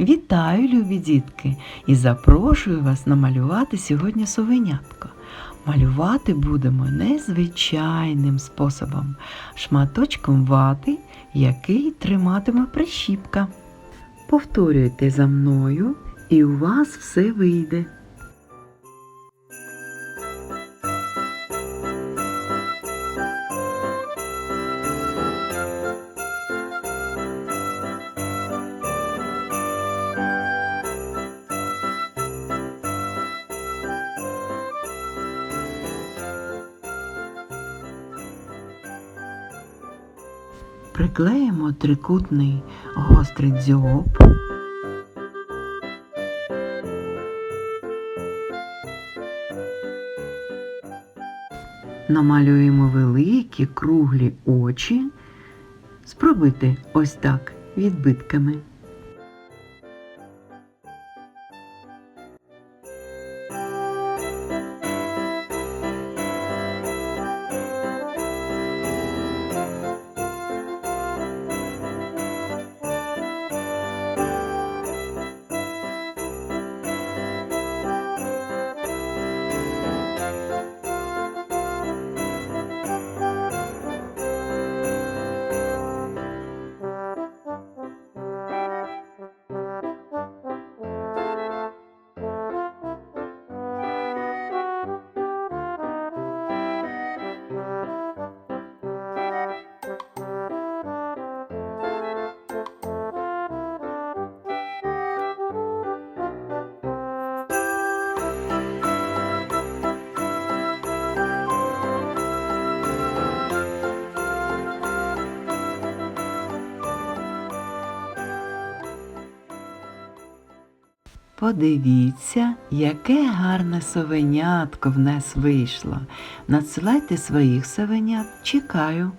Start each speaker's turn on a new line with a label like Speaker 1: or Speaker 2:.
Speaker 1: Вітаю, любі дітки, і запрошую вас намалювати сьогодні совенятко. Малювати будемо незвичайним способом, шматочком вати, який триматиме прищіпка. Повторюйте за мною, і у вас все вийде. Приклеїмо трикутний гострий дзьоб. Намалюємо великі круглі очі. Спробуйте ось так відбитками. Подивіться, яке гарне совенятко в нас вийшло. Надсилайте своїх совенят, чекаю.